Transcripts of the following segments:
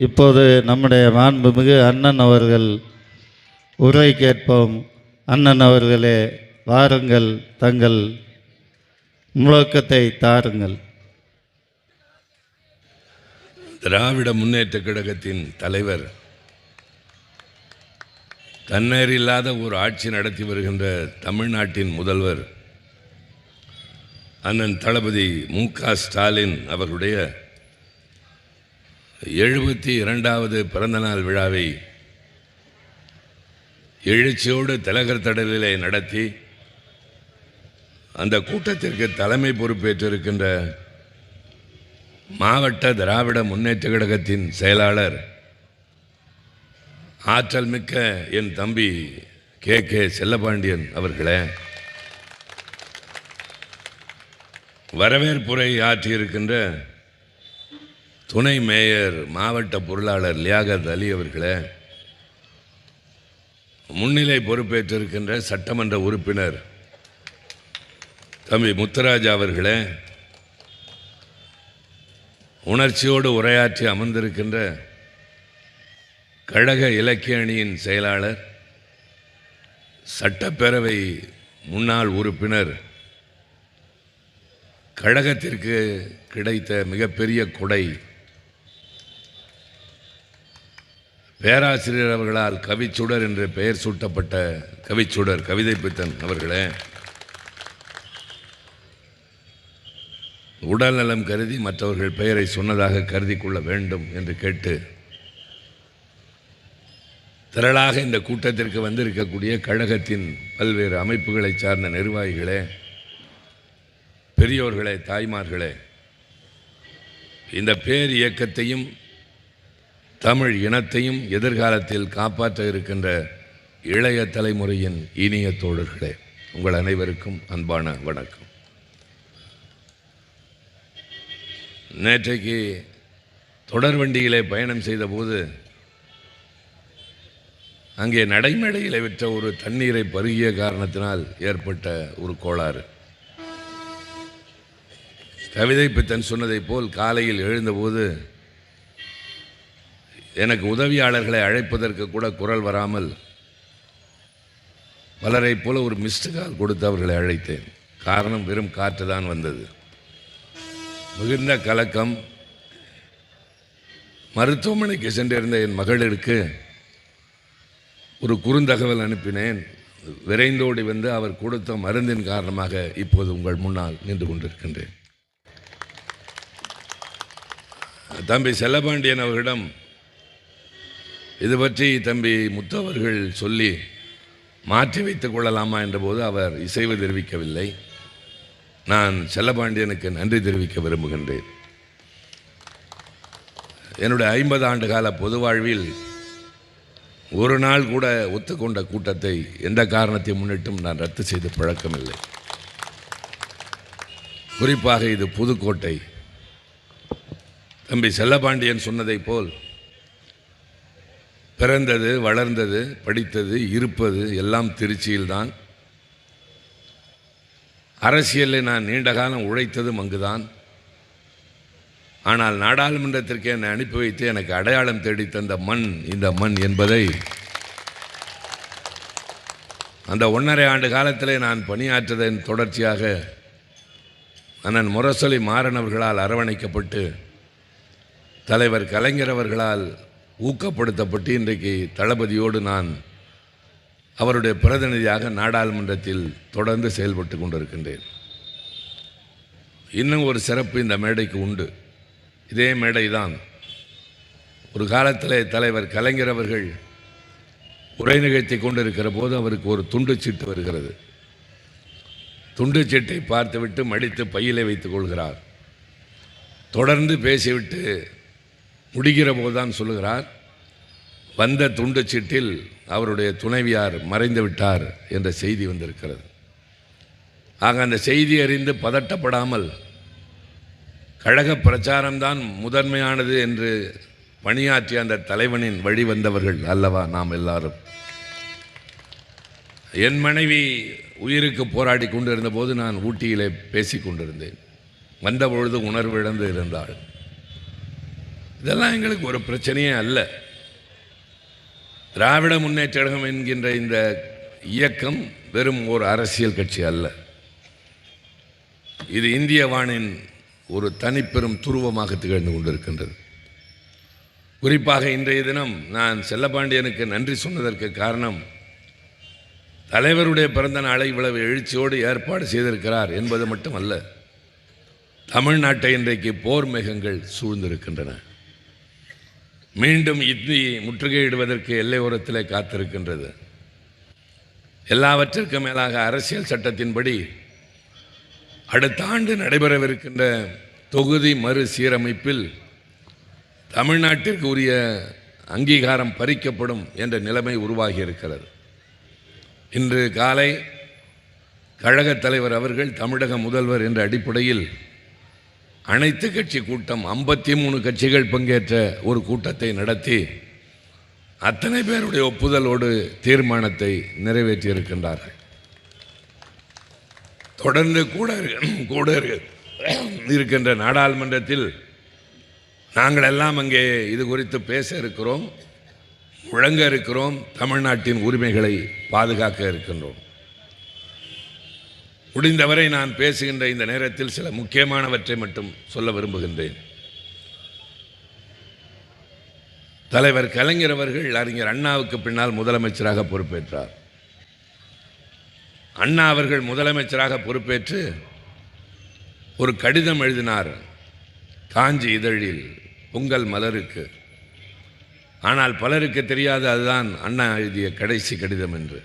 இப்போது நம்முடைய மாண்புமிகு அண்ணன் அவர்கள் உரை கேட்போம். அண்ணன் அவர்களே வாருங்கள் தங்கள் முழக்கத்தை தாருங்கள். திராவிட முன்னேற்ற கழகத்தின் தலைவர் தன்னேர் இல்லாத ஒரு ஆட்சி நடத்தி வருகின்ற தமிழ்நாட்டின் முதல்வர் அண்ணன் தளபதி மு க ஸ்டாலின் அவர்களுடைய எழுபத்தி இரண்டாவது பிறந்தநாள் விழாவை எழுச்சியோடு திலகர் தடலிலே நடத்தி அந்த கூட்டத்திற்கு தலைமை பொறுப்பேற்றிருக்கின்ற மாவட்ட திராவிட முன்னேற்ற கழகத்தின் செயலாளர் ஆற்றல் மிக்க என் தம்பி கே. கே. செல்லபாண்டியன் அவர்களே வரவேற்புரை ஆற்றியிருக்கின்ற துணை மேயர் மாவட்ட பொருளாளர் லியாகத் அலி அவர்களே முன்னிலை பொறுப்பேற்றிருக்கின்ற சட்டமன்ற உறுப்பினர் தம்பி முத்துராஜா அவர்களே உணர்ச்சியோடு உரையாற்றி அமர்ந்திருக்கின்ற கழக இலக்கிய அணியின் செயலாளர் சட்டப்பேரவை முன்னாள் உறுப்பினர் கழகத்திற்கு கிடைத்த மிகப்பெரிய கொடை பேராசிரியர் அவர்களால் கவிச்சுடர் என்று பெயர் சூட்டப்பட்ட கவிச்சுடர் கவிதை பித்தன் அவர்களே உடல் நலம் கருதி மற்றவர்கள் பெயரை சொன்னதாக கருதி கொள்ள வேண்டும் என்று கேட்டு திரளாக இந்த கூட்டத்திற்கு வந்திருக்கக்கூடிய கழகத்தின் பல்வேறு அமைப்புகளை சார்ந்த நிர்வாகிகளே பெரியோர்களே தாய்மார்களே இந்த பேர் இயக்கத்தையும் தமிழ் இனத்தையும் எதிர்காலத்தில் காப்பாற்ற இருக்கின்ற இளைய தலைமுறையின் இனிய தோழர்களே உங்கள் அனைவருக்கும் அன்பான வணக்கம். நேற்றைக்கு தொடர் வண்டியிலே பயணம் செய்தபோது அங்கே நடைமேடையில் விற்ற ஒரு தண்ணீரை பருகிய காரணத்தினால் ஏற்பட்ட ஒரு கோளாறு. கவிதை பித்தன் சொன்னதைப் போல் காலையில் எழுந்தபோது எனக்கு உதவியாளர்களை அழைப்பதற்கு கூட குரல் வராமல் பலரைப் போல ஒரு மிஸ்டு கால் கொடுத்து அவர்களை அழைத்தேன். காரணம் வெறும் காற்று தான் வந்தது. மிகுந்த கலக்கம். மருத்துவமனைக்கு சென்றிருந்த என் மகளிருக்கு ஒரு குறுந்தகவல் அனுப்பினேன். விரைந்தோடி வந்து அவர் கொடுத்த மருந்தின் காரணமாக இப்போது உங்கள் முன்னால் நின்று கொண்டிருக்கின்றேன். தம்பி செல்லபாண்டியன் அவர்களிடம் இது பற்றி தம்பி முத்தவர்கள் சொல்லி மாற்றி வைத்துக் கொள்ளலாமா என்றபோது அவர் இசைவு தெரிவிக்கவில்லை. நான் செல்லபாண்டியனுக்கு நன்றி தெரிவிக்க விரும்புகின்றேன். என்னுடைய ஐம்பது ஆண்டு கால பொது வாழ்வில் ஒரு நாள் கூட ஒத்துக்கொண்ட கூட்டத்தை எந்த காரணத்தை முன்னிட்டும் நான் ரத்து செய்த பழக்கமில்லை. குறிப்பாக இது புதுக்கோட்டை. தம்பி செல்லபாண்டியன் சொன்னதைப் போல் பிறந்தது வளர்ந்தது படித்தது இருப்பது எல்லாம் திருச்சியில்தான் அரசியலில் நான் நீண்ட காலம் உழைத்ததும் அங்குதான். ஆனால் நாடாளுமன்றத்திற்கு என்னை அனுப்பி வைத்து எனக்கு அடையாளம் தேடி தந்த மண் இந்த மண் என்பதை அந்த ஒன்றரை ஆண்டு காலத்தில் நான் பணியாற்றதன் தொடர்ச்சியாக அண்ணன் முரசொலி மாறன் அவர்களால் அரவணைக்கப்பட்டு தலைவர் கலைஞர் அவர்களால் ஊக்கப்படுத்தப்பட்டு இன்றைக்கு தளபதியோடு நான் அவருடைய பிரதிநிதியாக நாடாளுமன்றத்தில் தொடர்ந்து செயல்பட்டு கொண்டிருக்கின்றேன். இன்னும் ஒரு சிறப்பு இந்த மேடைக்கு உண்டு. இதே மேடை தான் ஒரு காலத்தில் தலைவர் கலைஞர் அவர்கள் உரை நிகழ்த்தி கொண்டிருக்கிற போது அவருக்கு ஒரு துண்டு சீட்டு வருகிறது. துண்டு சீட்டை பார்த்துவிட்டு மடித்து பையிலே வைத்துக் கொள்கிறார். தொடர்ந்து பேசிவிட்டு முடிகிற போதுதான் சொல்லுகிறார். வந்த துண்டு சீட்டில் அவருடைய துணைவியார் மறைந்து விட்டார் என்ற செய்தி வந்திருக்கிறது. ஆக அந்த செய்தி அறிந்து பதட்டப்படாமல் கழக பிரச்சாரம்தான் முதன்மையானது என்று பணியாற்றிய அந்த தலைவனின் வழி வந்தவர்கள் அல்லவா நாம் எல்லாரும். என் மனைவி உயிருக்கு போராடி கொண்டிருந்த போது நான் ஊட்டியிலே பேசி கொண்டிருந்தேன். வந்தபொழுது உணர்வு இழந்து இருந்தாள். இதெல்லாம் எங்களுக்கு ஒரு பிரச்சனையே அல்ல. திராவிட முன்னேற்ற கழகம் என்கின்ற இந்த இயக்கம் வெறும் ஒரு அரசியல் கட்சி அல்ல. இது இந்திய வானின் ஒரு தனிப்பெரும் துருவமாக திகழ்ந்து கொண்டிருக்கின்றது. குறிப்பாக இன்றைய தினம் நான் செல்லப்பாண்டியனுக்கு நன்றி சொன்னதற்கு காரணம் தலைவருடைய பிறந்த நாளை இவ்வளவு எழுச்சியோடு ஏற்பாடு செய்திருக்கிறார் என்பது மட்டுமல்ல தமிழ்நாட்டை இன்றைக்கு போர் மேகங்கள் சூழ்ந்திருக்கின்றன. மீண்டும் இந்தியை முற்றுகையிடுவதற்கு எல்லையோரத்தில் காத்திருக்கின்றது. எல்லாவற்றிற்கும் மேலாக அரசியல் சட்டத்தின்படி அடுத்த ஆண்டு நடைபெறவிருக்கின்ற தொகுதி மறுசீரமைப்பில் தமிழ்நாட்டிற்கு உரிய அங்கீகாரம் பறிக்கப்படும் என்ற நிலைமை உருவாகி இருக்கிறது இன்று காலை கழகத் தலைவர் அவர்கள் தமிழக முதல்வர் என்ற அடிப்படையில் அனைத்து கட்சி கூட்டம் ஐம்பத்தி மூணு கட்சிகள் பங்கேற்ற ஒரு கூட்டத்தை நடத்தி அத்தனை பேருடைய ஒப்புதலோடு தீர்மானத்தை நிறைவேற்றியிருக்கின்றார்கள். தொடர்ந்து கூட கூட இருக்கின்ற நாடாளுமன்றத்தில் நாங்கள் எல்லாம் அங்கே இது குறித்து பேச இருக்கிறோம் முழங்க இருக்கிறோம் தமிழ்நாட்டின் உரிமைகளை பாதுகாக்க இருக்கின்றோம். முடிந்தவரை நான் பேசுகின்ற இந்த நேரத்தில் சில முக்கியமானவற்றை மட்டும் சொல்ல விரும்புகின்றேன். தலைவர் கலைஞர் அவர்கள் அறிஞர் அண்ணாவுக்கு பின்னால் முதலமைச்சராக பொறுப்பேற்றார். அண்ணா அவர்கள் முதலமைச்சராக பொறுப்பேற்று ஒரு கடிதம் எழுதினார். காஞ்சி இதழில் பொங்கல் மலருக்கு. ஆனால் பலருக்கு தெரியாது அதுதான் அண்ணா எழுதிய கடைசி கடிதம் என்று.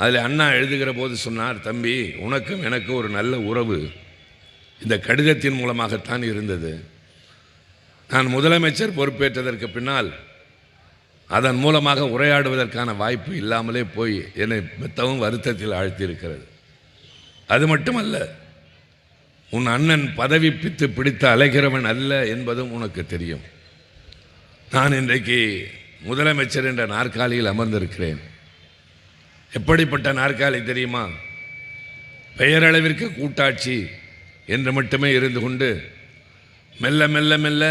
அதில் அண்ணா எழுதுகிற போது சொன்னார் தம்பி உனக்கும் எனக்கு ஒரு நல்ல உறவு. இந்த கடிதத்தின் மூலமாகத்தான் இருந்தது. நான் முதலமைச்சர் பொறுப்பேற்றதற்கு பின்னால் அதன் மூலமாக உரையாடுவதற்கான வாய்ப்பு இல்லாமலே போய் என்னை மெத்தவும் வருத்தத்தில் ஆழ்த்தியிருக்கிறது. அது மட்டுமல்ல உன் அண்ணன் பதவி பித்து பிடித்து அலைகிறவன் அல்ல என்பதும் உனக்கு தெரியும். நான் இன்றைக்கு முதலமைச்சர் என்ற நாற்காலியில் அமர்ந்திருக்கிறேன். எப்படிப்பட்ட நாற்காலி தெரியுமா? பெயரளவிற்கு கூட்டாட்சி என்று மட்டுமே இருந்து கொண்டு மெல்ல மெல்ல மெல்ல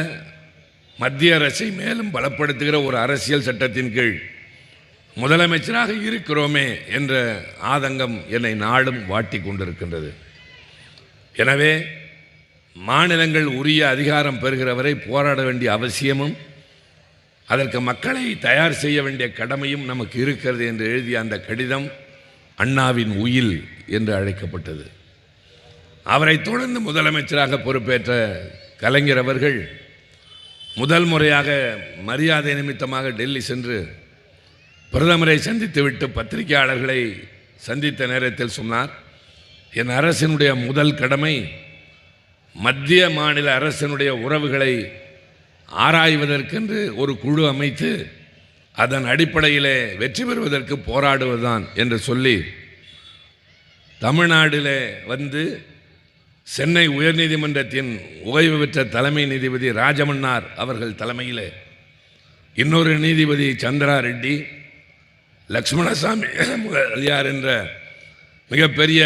மத்திய அரசை மேலும் பலப்படுத்துகிற ஒரு அரசியல் சட்டத்தின் கீழ் முதலமைச்சராக இருக்கிறோமே என்ற ஆதங்கம் என்னை நாளும் வாட்டி கொண்டிருக்கின்றது. எனவே மாநிலங்கள் உரிய அதிகாரம் பெறுகிறவரை போராட வேண்டிய அவசியமும் அதற்கு மக்களை தயார் செய்ய வேண்டிய கடமையும் நமக்கு இருக்கிறது என்று எழுதிய அந்த கடிதம் அண்ணாவின் உயில் என்று அழைக்கப்பட்டது. அவரை தொடர்ந்து முதலமைச்சராக பொறுப்பேற்ற கலைஞர் அவர்கள் முதல் முறையாக மரியாதை நிமித்தமாக டெல்லி சென்று பிரதமரை சந்தித்துவிட்டு பத்திரிகையாளர்களை சந்தித்த நேரத்தில் சொன்னார் என் அரசினுடைய முதல் கடமை மத்திய மாநில அரசினுடைய உறவுகளை ஆராய்வதற்கென்று ஒரு குழு அமைத்து அதன் அடிப்படையிலே வெற்றி பெறுவதற்கு போராடுவதுதான் என்று சொல்லி தமிழ்நாடில் வந்து சென்னை உயர்நீதிமன்றத்தின் ஓய்வு பெற்ற தலைமை நீதிபதி ராஜமன்னார் அவர்கள் தலைமையிலே இன்னொரு நீதிபதி சந்திரா ரெட்டி லக்ஷ்மணசாமி முதலியார் என்ற மிகப்பெரிய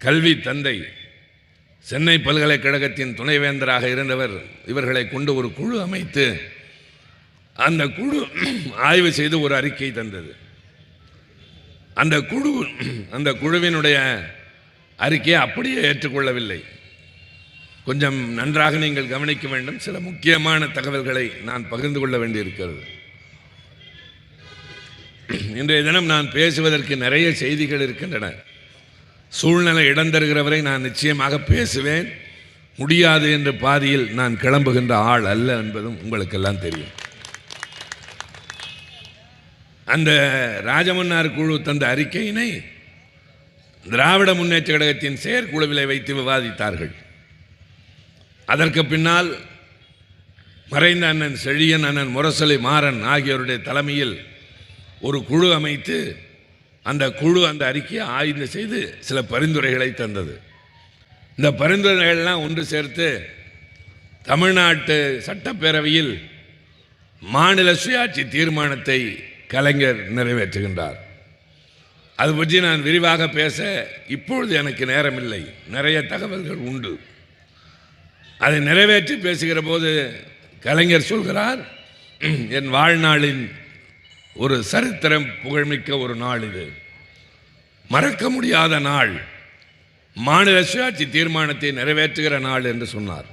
கல்வி தந்தை சென்னை பல்கலைக்கழகத்தின் துணைவேந்தராக இருந்தவர் இவர்களை கொண்டு ஒரு குழு அமைத்து அந்த குழு ஆய்வு செய்து ஒரு அறிக்கை தந்தது. அந்த குழு அந்த குழுவினுடைய அறிக்கையை அப்படியே ஏற்றுக்கொள்ளவில்லை. கொஞ்சம் நன்றாக நீங்கள் கவனிக்க வேண்டும். சில முக்கியமான தகவல்களை நான் பகிர்ந்து கொள்ள வேண்டியிருக்கிறது. இன்றைய தினம் நான் பேசுவதற்கு நிறைய செய்திகள் இருக்கின்றன. சூழ்நிலை இடம் தருகிறவரை நான் நிச்சயமாக பேசுவேன். முடியாது என்ற பாதியில் நான் கிளம்புகின்ற ஆள் அல்ல என்பதும் உங்களுக்கெல்லாம் தெரியும். அந்த ராஜமன்னார் குழு தந்த அறிக்கையினை திராவிட முன்னேற்ற கழகத்தின் செயற்குழுவிலே வைத்து விவாதித்தார்கள். அதற்கு பின்னால் மறைந்த அண்ணன் செழியன் அண்ணன் முரசொலி மாறன் ஆகியோருடைய தலைமையில் ஒரு குழு அமைத்து அந்த குழு அந்த அறிக்கையை ஆய்வு செய்து சில பரிந்துரைகளை தந்தது. இந்த பரிந்துரைகள்லாம் ஒன்று சேர்த்து தமிழ்நாட்டு சட்டப்பேரவையில் மாநில சுயாட்சி தீர்மானத்தை கலைஞர் நிறைவேற்றுகின்றார். அது பற்றி நான் விரிவாக பேச இப்பொழுது எனக்கு நேரமில்லை. நிறைய தகவல்கள் உண்டு. அதை நிறைவேற்றி பேசுகிற போது கலைஞர் சொல்கிறார் என் வாழ்நாளின் ஒரு சரித்திரம் புகழ்மிக்க ஒரு நாள் இது. மறக்க முடியாத நாள். மாநில சுயாட்சி தீர்மானத்தை நிறைவேற்றுகிற நாள் என்று சொன்னார்.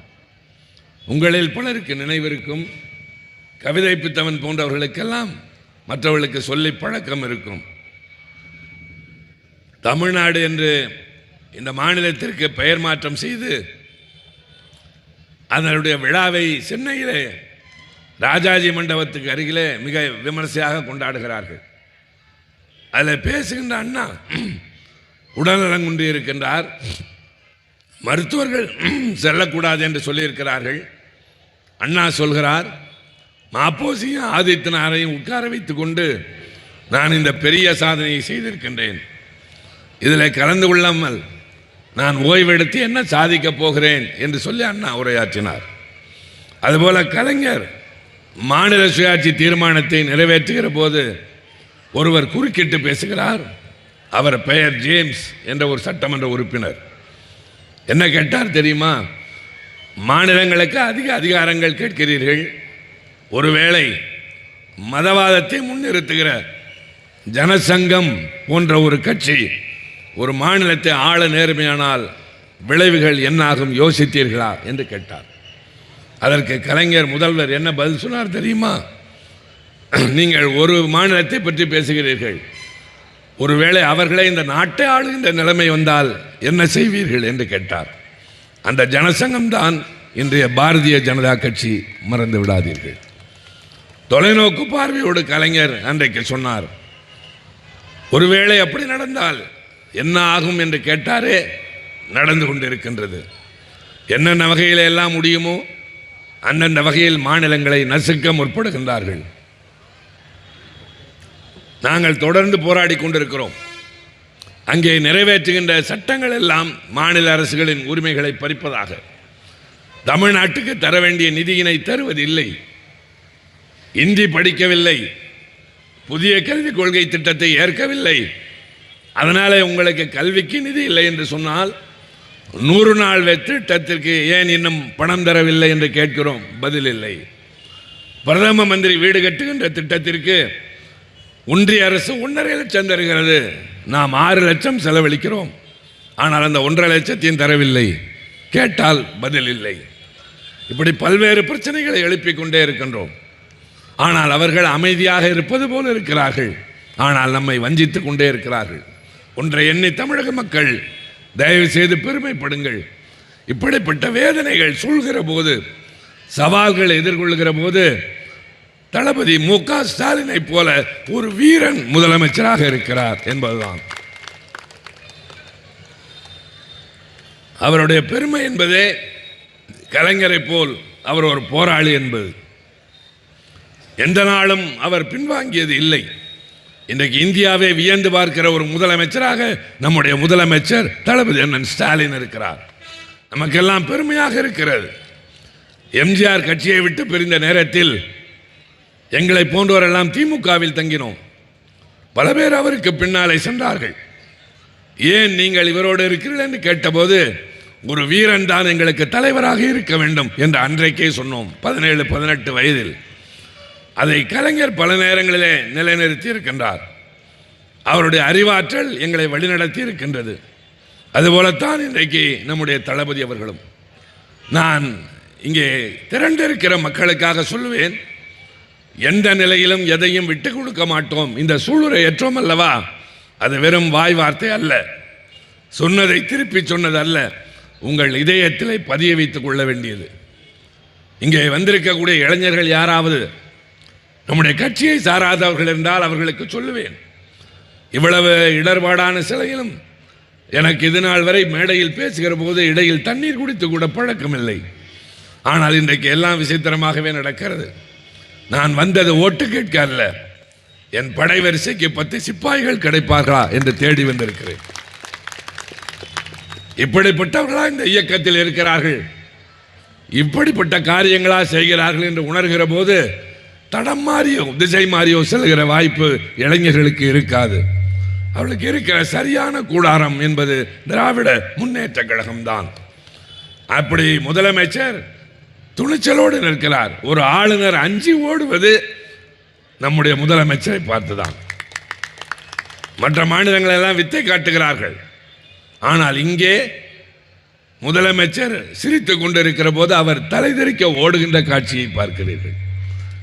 உங்களில் பலருக்கு நினைவிருக்கும் கவிதை பித்தவன் போன்றவர்களுக்கெல்லாம் மற்றவர்களுக்கு சொல்லி பழக்கம் இருக்கும். தமிழ்நாடு என்று இந்த மாநிலத்திற்கு பெயர் மாற்றம் செய்து அதனுடைய விழாவை சென்னையிலே ராஜாஜி மண்டபத்துக்கு அருகிலே மிக விமர்சையாக கொண்டாடுகிறார்கள். அதில் பேசுகின்ற அண்ணா உடல்நலம் இருக்கின்றார். மருத்துவர்கள் செல்லக்கூடாது என்று சொல்லியிருக்கிறார்கள். அண்ணா சொல்கிறார் மாப்போசியும் ஆதித்தனாரையும் உட்கார வைத்து கொண்டு நான் இந்த பெரிய சாதனையை செய்திருக்கின்றேன். இதில் கலந்து கொள்ளாமல் நான் ஓய்வெடுத்து என்ன சாதிக்கப் போகிறேன் என்று சொல்லி அண்ணா உரையாற்றினார். அதுபோல கலைஞர் மாநில சுயாட்சி தீர்மானத்தை நிறைவேற்றுகிற போது ஒருவர் குறுக்கிட்டு பேசுகிறார். அவர் பெயர் ஜேம்ஸ் என்ற ஒரு சட்டமன்ற உறுப்பினர். என்ன கேட்டார் தெரியுமா? மாநிலங்களுக்கு அதிக அதிகாரங்கள் கேட்கிறீர்கள். ஒருவேளை மதவாதத்தை முன்னிறுத்துகிற ஜனசங்கம் போன்ற ஒரு கட்சி ஒரு மாநிலத்தை ஆள நேர்மையானால் விளைவுகள் என்னாகும் யோசித்தீர்களா? என்று கேட்டார். அதற்கு கலைஞர் முதல்வர் என்ன பதில் சொன்னார் தெரியுமா? நீங்கள் ஒரு மாநிலத்தை பற்றி பேசுகிறீர்கள். ஒருவேளை அவர்களே இந்த நாட்டை ஆளுகின்ற நிலைமை வந்தால் என்ன செய்வீர்கள் என்று கேட்டார். அந்த ஜனசங்கம் தான் இன்றைய பாரதிய ஜனதா கட்சி மறந்து விடாதீர்கள். தொலைநோக்கு பார்வையோடு கலைஞர் அன்றைக்கு சொன்னார். ஒருவேளை அப்படி நடந்தால் என்ன ஆகும் என்று கேட்டாரே நடந்து கொண்டிருக்கின்றது. என்னென்ன வகையில் எல்லாம் முடியுமோ அந்தந்த வகையில் மாநிலங்களை நசுக்க முற்படுகின்றார்கள். நாங்கள் தொடர்ந்து போராடி கொண்டிருக்கிறோம். அங்கே நிறைவேற்றுகின்ற சட்டங்கள் எல்லாம் மாநில அரசுகளின் உரிமைகளை பறிப்பதாக. தமிழ்நாட்டுக்கு தர வேண்டிய நிதியினை தருவதில்லை. இந்தி படிக்கவில்லை. புதிய கல்விக் கொள்கை திட்டத்தை ஏற்கவில்லை. அதனாலே உங்களுக்கு கல்விக்கு நிதி இல்லை என்று சொன்னால் நூறு நாள் வே- திட்டத்திற்கு ஏன் இன்னும் பணம் தரவில்லை என்று கேட்கிறோம்? பதில் இல்லை. பிரதம மந்திரி வீடு கட்டுகின்ற திட்டத்திற்கு ஒன்றிய அரசு ஒன்றரை லட்சம் தருகிறது. நாம் ஆறு லட்சம் செலவழிக்கிறோம். ஆனால் அந்த ஒன்றரை லட்சத்தையும் தரவில்லை. கேட்டால் பதில் இல்லை. இப்படி பல்வேறு பிரச்சனைகளை எழுப்பிக் கொண்டே இருக்கின்றோம். ஆனால் அவர்கள் அமைதியாக இருப்பது போல இருக்கிறார்கள். ஆனால் நம்மை வஞ்சித்துக் கொண்டே இருக்கிறார்கள். ஒன்றை எண்ணி தமிழக மக்கள் தயவு செய்து பெருமைப்படுங்கள். இப்படிப்பட்ட வேதனைகள் சூழ்கிற போது சவால்களை எதிர்கொள்கிற போது தளபதி மு க ஸ்டாலினை போல ஒரு வீரன் முதலமைச்சராக இருக்கிறார் என்பதுதான். அவருடைய பெருமை என்பதே கலைஞரை போல் அவர் ஒரு போராளி என்பது. எந்த நாளும் அவர் பின்வாங்கியது இல்லை. இன்றைக்கு இந்தியாவை வியந்து பார்க்கிற ஒரு முதலமைச்சராக நம்முடைய முதலமைச்சர் தளபதி அண்ணன் ஸ்டாலின் இருக்கிறார். நமக்கெல்லாம் பெருமையாக இருக்கிறது. எம்ஜிஆர் கட்சியை விட்டு பிரிந்த நேரத்தில் எங்களை போன்றவரெல்லாம் திமுகவில் தங்கினோம். பல பேர் அவருக்கு பின்னாலே சென்றார்கள். ஏன் நீங்கள் இவரோடு இருக்கிறீர்கள் என்று கேட்டபோது ஒரு வீரன் தான் எங்களுக்கு தலைவராக இருக்க வேண்டும் என்று அன்றைக்கே சொன்னோம். பதினேழு பதினெட்டு வயதில். அதை கலைஞர் பல நேரங்களிலே நிலைநிறுத்தி இருக்கின்றார் அவருடைய அறிவாற்றல் எங்களை வழிநடத்தி இருக்கின்றது அதுபோலத்தான் இன்றைக்கு நம்முடைய தளபதி அவர்களும். நான் இங்கே திரண்டிருக்கிற மக்களுக்காக சொல்லுவேன் எந்த நிலையிலும் எதையும் விட்டு கொடுக்க மாட்டோம். இந்த சூளுரை ஏற்றோம் அல்லவா? அது வெறும் வாய் வார்த்தை அல்ல. சொன்னதை திருப்பி சொன்னது அல்ல. உங்கள் இதயத்திலே பதிய வைத்துக் கொள்ள வேண்டியது. இங்கே வந்திருக்கக்கூடிய இளைஞர்கள் யாராவது நம்முடைய கட்சியை சாராதவர்கள் என்றால் அவர்களுக்கு சொல்லுவேன். இவ்வளவு இடர்பாடான சிலையிலும் எனக்கு இது நாள் வரை மேடையில் பேசுகிற போது இடையில் தண்ணீர் குடித்து கூட பழக்கமில்லை. ஆனால் இன்றைக்கு எல்லாம் விசித்திரமாகவே நடக்கிறது. நான் வந்தது ஓட்டு கேட்க அல்ல என் படை வரிசைக்கு பத்து சிப்பாய்கள் கிடைப்பார்களா என்று தேடி வந்திருக்கிறேன். இப்படிப்பட்டவர்களா இந்த இயக்கத்தில் இருக்கிறார்கள்? இப்படிப்பட்ட காரியங்களா செய்கிறார்கள் என்று உணர்கிற போது தடம் மாறியும் திசை மாறியோ செல்கிற வாய்ப்பு இளைஞர்களுக்கு இருக்காது. அவளுக்கு இருக்கிற சரியான கூடாரம் என்பது திராவிட முன்னேற்ற கழகம்தான். அப்படி முதலமைச்சர் துணிச்சலோடு நிற்கிறார். ஒரு ஆளுநர் அஞ்சி ஓடுவது நம்முடைய முதலமைச்சரை பார்த்துதான். மற்ற மாநிலங்கள் எல்லாம் வித்தை காட்டுகிறார்கள். ஆனால் இங்கே முதலமைச்சர் சிரித்து கொண்டிருக்கிற போது அவர் தலைதெறிக்க ஓடுகின்ற காட்சியை பார்க்கிறீர்கள்.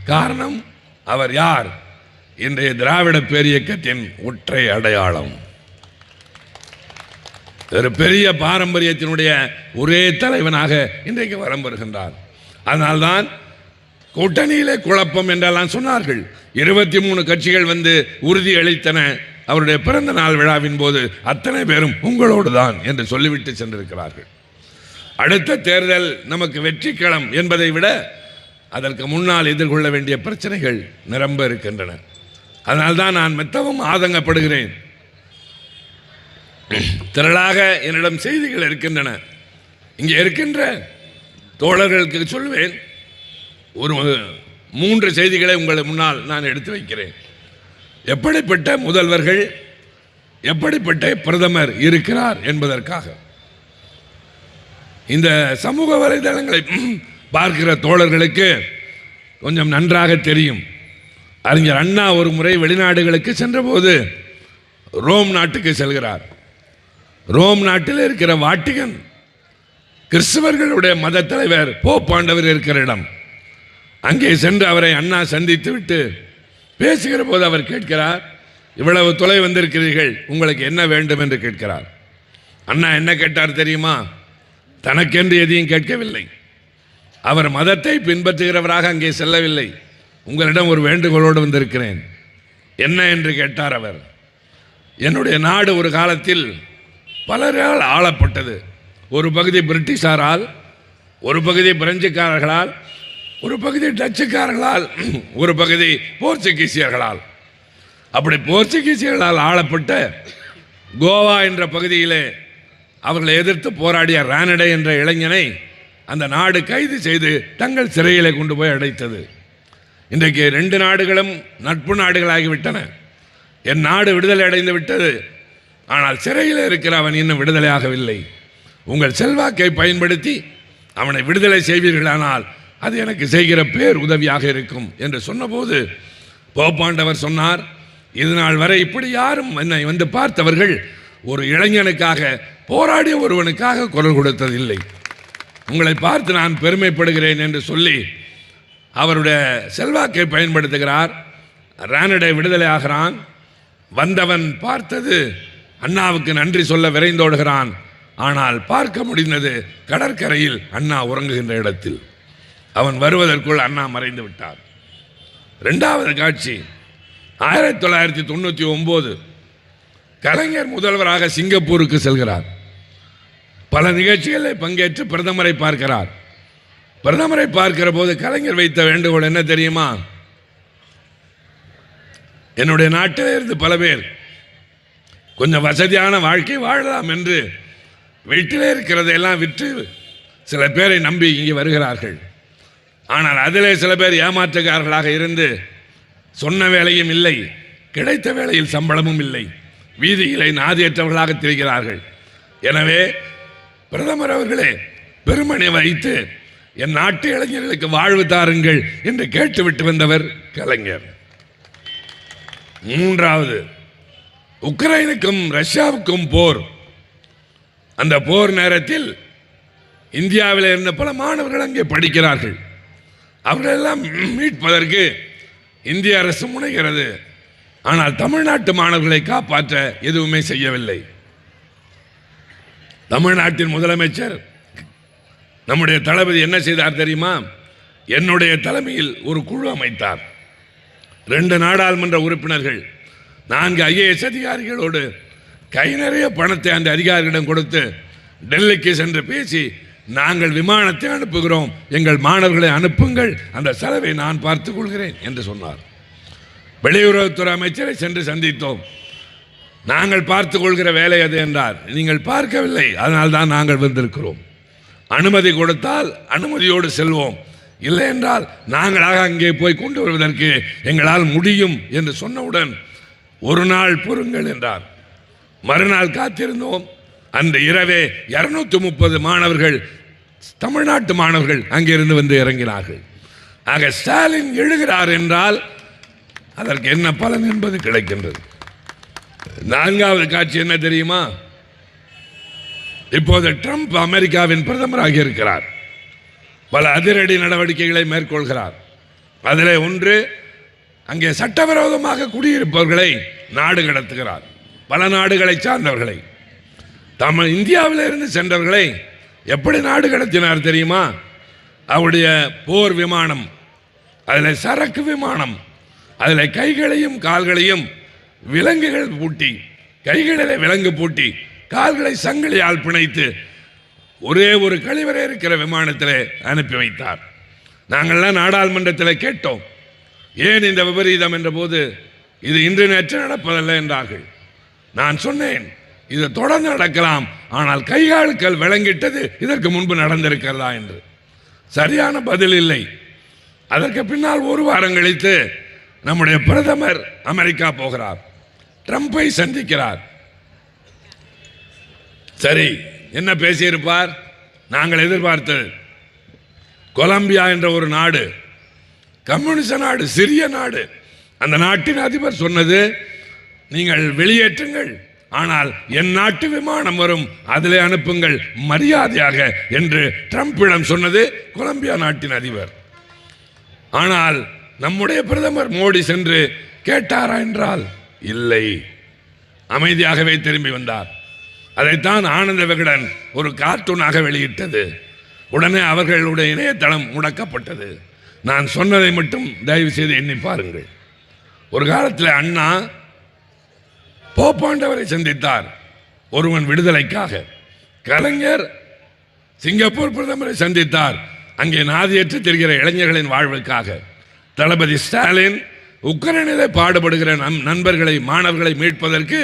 காரணம் அவர் யார்? இன்றைய திராவிட பேரியக்கத்தின் ஒற்றை அடையாளம். ஒரு பெரிய பாரம்பரியத்தினுடைய ஒரே தலைவனாக இன்றைக்கு வரம் வருகின்றார். அதனால்தான் கூட்டணியிலே குழப்பம் என்றெல்லாம் சொன்னார்கள். இருபத்தி மூணு கட்சிகள் வந்து உறுதி அளித்தன. அவருடைய பிறந்த நாள் விழாவின் போது அத்தனை பேரும் உங்களோடு தான் என்று சொல்லிவிட்டு சென்றிருக்கிறார்கள். அடுத்த தேர்தல் நமக்கு வெற்றிக்களம் என்பதை விட அதற்கு முன்னால் எதிர்கொள்ள வேண்டிய பிரச்சனைகள் நிரம்ப இருக்கின்றன. அதனால்தான் நான் மெத்தவும் ஆதங்கப்படுகிறேன். திரளாக என்னிடம் செய்திகள் இருக்கின்றன. இங்கே இருக்கின்ற தோழர்களுக்கு சொல்வேன். ஒரு மூன்று செய்திகளை உங்களை முன்னால் நான் எடுத்து வைக்கிறேன். எப்படிப்பட்ட முதல்வர்கள் எப்படிப்பட்ட பிரதமர் இருக்கிறார் என்பதற்காக. இந்த சமூக வலைதளங்களை பார்க்கிற தோழர்களுக்கு கொஞ்சம் நன்றாக தெரியும். அறிஞர் அண்ணா ஒரு முறை வெளிநாடுகளுக்கு சென்றபோது ரோம் நாட்டுக்கு செல்கிறார். ரோம் நாட்டில் இருக்கிற வாட்டிகன் கிறிஸ்தவர்களுடைய மத தலைவர் போப்பாண்டவர் இருக்கிற இடம். அங்கே சென்று அவரை அண்ணா சந்தித்து விட்டு பேசுகிற போது அவர் கேட்கிறார் இவ்வளவு தொலை வந்திருக்கிறீர்கள் உங்களுக்கு என்ன வேண்டும்? என்று கேட்கிறார். அண்ணா என்ன கேட்டார் தெரியுமா? தனக்கென்று எதையும் கேட்கவில்லை. அவர் மதத்தை பின்பற்றுகிறவராக அங்கே செல்லவில்லை. உங்களிடம் ஒரு வேண்டுகோளோடு வந்திருக்கிறேன். என்ன என்று கேட்டார் அவர். என்னுடைய நாடு ஒரு காலத்தில் பலரால் ஆளப்பட்டது. ஒரு பகுதி பிரிட்டிஷாரால் ஒரு பகுதி பிரெஞ்சுக்காரர்களால் ஒரு பகுதி டச்சுக்காரர்களால் ஒரு பகுதி போர்ச்சுகீசியர்களால். அப்படி போர்ச்சுகீசியர்களால் ஆளப்பட்ட கோவா என்ற பகுதியிலே அவர்களை எதிர்த்து போராடிய ரானடே என்ற இளைஞனை அந்த நாடு கைது செய்து தங்கள் சிறையிலே கொண்டு போய் அடைத்தது. இன்றைக்கு ரெண்டு நாடுகளும் நட்பு நாடுகளாகிவிட்டன. என் நாடு விடுதலை அடைந்து விட்டது. ஆனால் சிறையில் இருக்கிற அவன் இன்னும் விடுதலையாகவில்லை உங்கள் செல்வாக்கை பயன்படுத்தி அவனை விடுதலை செய்வீர்களானால் அது எனக்கு செய்கிற பேர் உதவியாக இருக்கும் என்று சொன்னபோது போப்பாண்டவர் சொன்னார் இது நாள் வரை இப்படி யாரும் என்னை வந்து பார்த்தவர்கள் ஒரு இளைஞனுக்காக போராடிய ஒருவனுக்காக குரல் கொடுத்ததில்லை. உங்களை பார்த்து நான் பெருமைப்படுகிறேன் என்று சொல்லி அவருடைய செல்வாக்கை பயன்படுத்துகிறார். ரானடை விடுதலை ஆகிறான். வந்தவன் பார்த்தது அண்ணாவுக்கு நன்றி சொல்ல விரைந்தோடுகிறான். ஆனால் பார்க்க முடிந்தது கடற்கரையில் அண்ணா உறங்குகின்ற இடத்தில். அவன் வருவதற்குள் அண்ணா மறைந்து விட்டார். ரெண்டாவது காட்சி ஆயிரத்தி தொள்ளாயிரத்தி தொண்ணூற்றி ஒம்பது. கலைஞர் முதல்வராக சிங்கப்பூருக்கு செல்கிறார். பல நிகழ்ச்சிகளில் பங்கேற்று பிரதமரை பார்க்கிறார். பிரதமரை பார்க்கிற போது கலைஞர் வைத்த வேண்டுகோள் என்ன தெரியுமா? என்னுடைய நாட்டில் இருந்து பல பேர் கொஞ்சம் வசதியான வாழ்க்கை வாழலாம் என்று வீட்டிலே இருக்கிறதையெல்லாம் விற்று சில பேரை நம்பி இங்கே வருகிறார்கள். ஆனால் அதிலே சில பேர் ஏமாற்றுக்காரர்களாக இருந்து சொன்ன வேலையும் இல்லை கிடைத்த வேலையில் சம்பளமும் இல்லை வீதியிலே நாதியற்றவர்களாக திரிகிறார்கள். எனவே பிரதமர் அவர்களே பெருமனை வைத்து என் நாட்டு இளைஞர்களுக்கு வாழ்வு தாருங்கள் என்று கேட்டுவிட்டு வந்தவர் கலைஞர். மூன்றாவது உக்ரைனுக்கும் ரஷ்யாவுக்கும் போர். அந்த போர் நேரத்தில் இந்தியாவில் இருந்த பல மாணவர்கள் அங்கே படிக்கிறார்கள். அவர்களெல்லாம் மீட்பதற்கு இந்திய அரசு முனைகிறது. ஆனால் தமிழ்நாட்டு மாணவர்களை காப்பாற்ற எதுவுமே செய்யவில்லை. தமிழ்நாட்டின் முதலமைச்சர் நம்முடைய தளபதி என்ன செய்தார் தெரியுமா? என்னுடைய தலைமையில் ஒரு குழு அமைத்தார். ரெண்டு நாடாளுமன்ற உறுப்பினர்கள் நான்கு ஐஏஎஸ் அதிகாரிகளோடு கை நிறைய பணத்தை அந்த அதிகாரிகளிடம் கொடுத்து டெல்லிக்கு சென்று பேசி நாங்கள் விமானத்தை அனுப்புகிறோம் எங்கள் மாணவர்களை அனுப்புங்கள் அந்த செலவை நான் பார்த்துக் கொள்கிறேன் என்று சொன்னார். வெளியுறவுத்துறை அமைச்சரை சென்று சந்தித்தோம். நாங்கள் பார்த்து கொள்கிற வேலை அது என்றார். நீங்கள் பார்க்கவில்லை. அதனால் தான் நாங்கள் வந்திருக்கிறோம். அனுமதி கொடுத்தால் அனுமதியோடு செல்வோம். இல்லை என்றால் நாங்களாக அங்கே போய் கொண்டு வருவதற்கு எங்களால் முடியும் என்று சொன்னவுடன் ஒரு நாள் பொறுங்கள் என்றார். மறுநாள் காத்திருந்தோம். அந்த இரவே இருநூத்தி முப்பது மாணவர்கள் தமிழ்நாட்டு மாணவர்கள் அங்கிருந்து வந்து இறங்கினார்கள். ஆக ஸ்டாலின் எழுகிறார் என்றால் அதற்கு என்ன பலன் என்பது கிடைக்கின்றது. நான்காவது காட்சி என்ன தெரியுமா? இப்போது ட்ரம்ப் அமெரிக்காவின் பிரதமராக இருக்கிறார். பல அதிரடி நடவடிக்கைகளை மேற்கொள்கிறார். அதில் ஒன்று அங்கே சட்டவிரோதமாக குடியிருப்பவர்களை நாடு கடத்துகிறார். பல நாடுகளை சார்ந்தவர்களை. தமிழ் இந்தியாவிலிருந்து சென்றவர்களை எப்படி நாடு கடத்தினார் தெரியுமா? அவருடைய போர் விமானம் அதில் சரக்கு விமானம் அதில் கைகளையும் கால்களையும் விலங்குகள் பூட்டி கைகளிலே விலங்கு பூட்டி கால்களை சங்கிலியால் பிணைத்து ஒரே ஒரு கழிவறை இருக்கிற விமானத்தில் அனுப்பி வைத்தார். நாங்கள்லாம் நாடாளுமன்றத்தில் கேட்டோம் ஏன் இந்த விபரீதம்? என்றபோது இது இன்று நேற்று நடப்பதல்ல என்றார்கள். நான் சொன்னேன் இது தொடர்ந்து நடக்கலாம் ஆனால் கைகாலுக்கள் விளங்கிட்டது இதற்கு முன்பு நடந்திருக்கிறதா? என்று. சரியான பதில் இல்லை. அதற்கு பின்னால் ஒரு வாரம் கழித்து நம்முடைய பிரதமர் அமெரிக்கா போகிறார். ட்ரம்பை சந்திக்கிறார். சரி என்ன பேசியிருப்பார்? நாங்கள் எதிர்பார்த்தது. கொலம்பியா என்ற ஒரு நாடு கம்யூனிச நாடு சிறிய நாடு. அந்த நாட்டின் அதிபர் சொன்னது நீங்கள் வெளியேற்றுங்கள் ஆனால் என் நாட்டு விமானம் வரும் அதிலே அனுப்புங்கள் மரியாதையாக என்று ட்ரம்ப்பிடம் சொன்னது கொலம்பியா நாட்டின் அதிபர். ஆனால் நம்முடைய பிரதமர் மோடி சென்று கேட்டாரா என்றால் இல்லை. அமைதியாகவே திரும்பி வந்தார். அதைத்தான் ஆனந்த விகடன் ஒரு கார்ட்டூனாக வெளியிட்டது. உடனே அவர்களுடைய இணையதளம் முடக்கப்பட்டது. நான் சொன்னதை மட்டும் தயவு செய்து எண்ணி பாருங்கள். ஒரு காலத்தில் அண்ணா போப்பாண்டவரை சந்தித்தார் ஒருவன் விடுதலைக்காக. கலைஞர் சிங்கப்பூர் பிரதமரை சந்தித்தார். அங்கே நாதியற்று தெரிகிற இளைஞர்களின் வாழ்வுக்காக. தளபதி ஸ்டாலின் உக்ரைனிலே பாடுபடுகிற நம் நண்பர்களை மாணவர்களை மீட்பதற்கு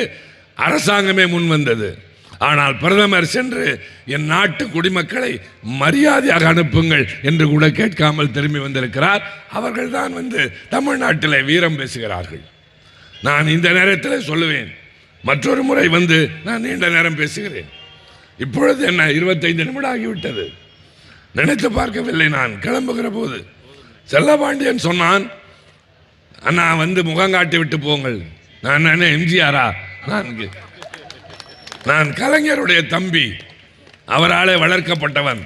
அரசாங்கமே முன் வந்தது. ஆனால் பிரதமர் சென்று என் நாட்டு குடிமக்களை மரியாதையாக அனுப்புங்கள் என்று கூட கேட்காமல் திரும்பி வந்திருக்கிறார். அவர்கள் தான் வந்து தமிழ்நாட்டில் வீரம் பேசுகிறார்கள். நான் இந்த நேரத்தில் சொல்லுவேன் மற்றொரு முறை வந்து நான் நீண்ட நேரம் பேசுகிறேன். இப்பொழுது என்ன இருபத்தைந்து நிமிடம் ஆகிவிட்டது. நினைத்து பார்க்கவில்லை நான் கிளம்புகிற போது. செல்லபாண்டியன் சொன்னான் அண்ணா வந்து முகங்காட்டி விட்டு போங்கள். நான் என்ன எம்ஜிஆரா? நான் நான் கலைஞருடைய தம்பி. அவராலே வளர்க்கப்பட்டவன்.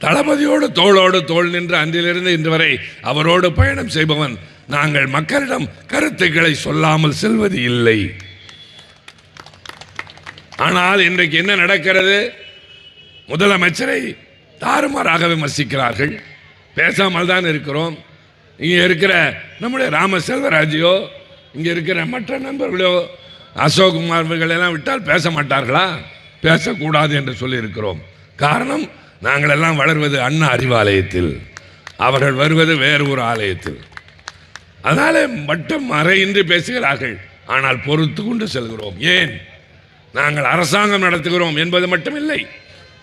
தளபதியோடு தோளோடு தோள் நின்று அன்றிலிருந்து இன்று வரை அவரோடு பயணம் செய்பவன். நாங்கள் மக்களிடம் கருத்துக்களை சொல்லாமல் செல்வது இல்லை. ஆனால் இன்றைக்கு என்ன நடக்கிறது? முதலமைச்சரை தாறுமாறாக விமர்சிக்கிறார்கள். பேசாமல் தான் இருக்கிறோம். இங்கே இருக்கிற நம்முடைய ராம செல்வராஜையோ இங்கே இருக்கிற மற்ற நண்பர்களோ அசோக்குமார்களெல்லாம் விட்டால் பேச மாட்டார்களா? பேசக்கூடாது என்று சொல்லியிருக்கிறோம். காரணம் நாங்களெல்லாம் வளர்வது அண்ணா அறிவாலயத்தில். அவர்கள் வருவது வேறு ஒரு ஆலயத்தில். அதனால் மட்டும் மறையின்றி பேசுகிறார்கள். ஆனால் பொறுத்து கொண்டு செல்கிறோம். ஏன்? நாங்கள் அரசாங்கம் நடத்துகிறோம் என்பது மட்டுமில்லை.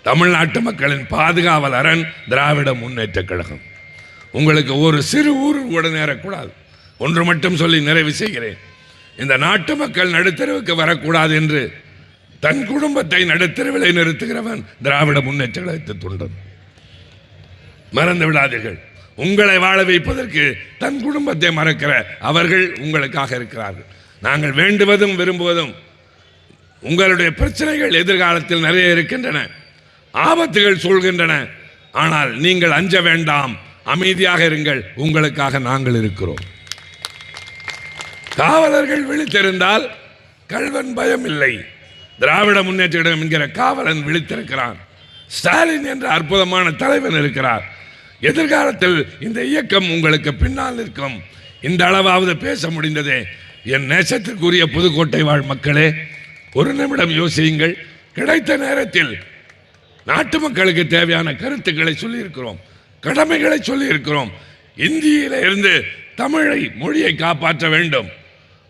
தமிழ்நாட்டு மக்களின் பாதுகாவலரன் திராவிட முன்னேற்ற கழகம். உங்களுக்கு ஒரு சிறு ஊர் கூட நேரக்கூடாது. ஒன்று மட்டும் சொல்லி நிறைவு செய்கிறேன். இந்த நாட்டு மக்கள் நடுத்தருவுக்கு வரக்கூடாது என்று தன் குடும்பத்தை நடுத்தருவிலை நிறுத்துகிறவன் திராவிட முன்னேற்ற கழகத்தை தொண்டன் மறந்து விடாதீர்கள். உங்களை வாழ வைப்பதற்கு தன் குடும்பத்தை மறக்கிற அவர்கள் உங்களுக்காக இருக்கிறார்கள். நாங்கள் வேண்டுவதும் விரும்புவதும் உங்களுடைய பிரச்சனைகள் எதிர்காலத்தில் நிறைய இருக்கின்றன. ஆபத்துகள் சூழ்கின்றன. ஆனால் நீங்கள் அஞ்ச வேண்டாம். அமைதியாக இருங்கள். உங்களுக்காக நாங்கள் இருக்கிறோம். காவலர்கள் விழித்திருந்தால் கள்வன் பயம் இல்லை. திராவிட முன்னேற்றம் என்கிற காவலன் விழித்திருக்கிறான். ஸ்டாலின் என்ற அற்புதமான தலைவன் இருக்கிறார். எதிர்காலத்தில் இந்த இயக்கம் உங்களுக்கு பின்னால் இருக்கும் இந்த அளவாவது பேச முடிந்ததே. என் நேசத்திற்குரிய புதுக்கோட்டை வாழ் மக்களே ஒரு நிமிடம் யோசியுங்கள். கிடைத்த நேரத்தில் நாட்டு மக்களுக்கு தேவையான கருத்துக்களை சொல்லியிருக்கிறோம். கடமைகளை சொல்லியிருக்கிறோம். இந்தியில இருந்து தமிழை மொழியை காப்பாற்ற வேண்டும்.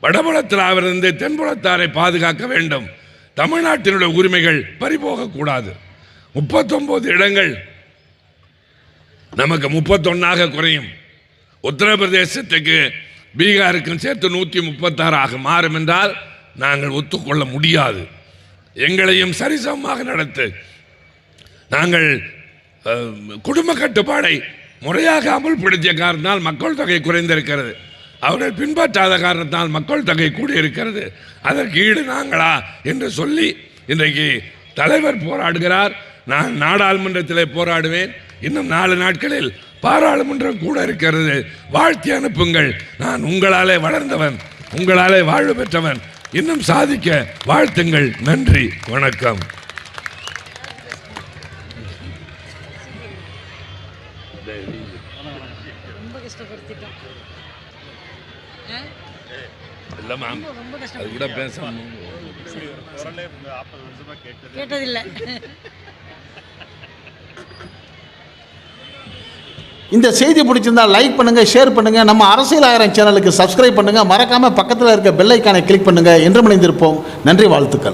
வடபுலத்திலிருந்து தென்புலத்தாரை பாதுகாக்க வேண்டும். தமிழ்நாட்டினுடைய உரிமைகள் பறிபோகக்கூடாது. முப்பத்தொன்பது இடங்கள் நமக்கு முப்பத்தொன்னாக குறையும். உத்தரப்பிரதேசத்துக்கு பீகாருக்கும் சேர்த்து நூற்றி முப்பத்தாறாக மாறும் என்றால் நாங்கள் ஒத்துக்கொள்ள முடியாது. எங்களையும் சரிசமமாக நடத்து. நாங்கள் குடும்ப கட்டுப்பாடை முறையாக அமல்படுத்திய காரணத்தால் மக்கள் தொகை குறைந்திருக்கிறது. அவர்கள் பின்பற்றாத காரணத்தால் மக்கள் தொகை கூடியிருக்கிறது. அதற்கு ஈடு நாங்களா என்று சொல்லி இன்றைக்கு தலைவர் போராடுகிறார். நான் நாடாளுமன்றத்தில் போராடுவேன். இன்னும் நாலு நாட்களில் பாராளுமன்றம் கூட இருக்கிறது. வாழ்த்தி அனுப்புங்கள். நான் உங்களாலே வளர்ந்தவன் உங்களாலே வாழ்வு பெற்றவன். இன்னும் சாதிக்க வாழ்த்துங்கள். நன்றி வணக்கம். இல்லை மேம் அது கூட பேசணும் கேட்டதில்லை. இந்த செய்தி பிடிச்சிருந்தா லைக் பண்ணுங்க ஷேர் பண்ணுங்க. நம்ம அரசியல் ஆயிரம் சேனலுக்கு சப்ஸ்கிரைப் பண்ணுங்க. மறக்காம பக்கத்தில் இருக்க பெல் ஐக்கானை கிளிக் பண்ணுங்க. என்று மணிந்திருப்போம் நன்றி வாழ்த்துக்கள்.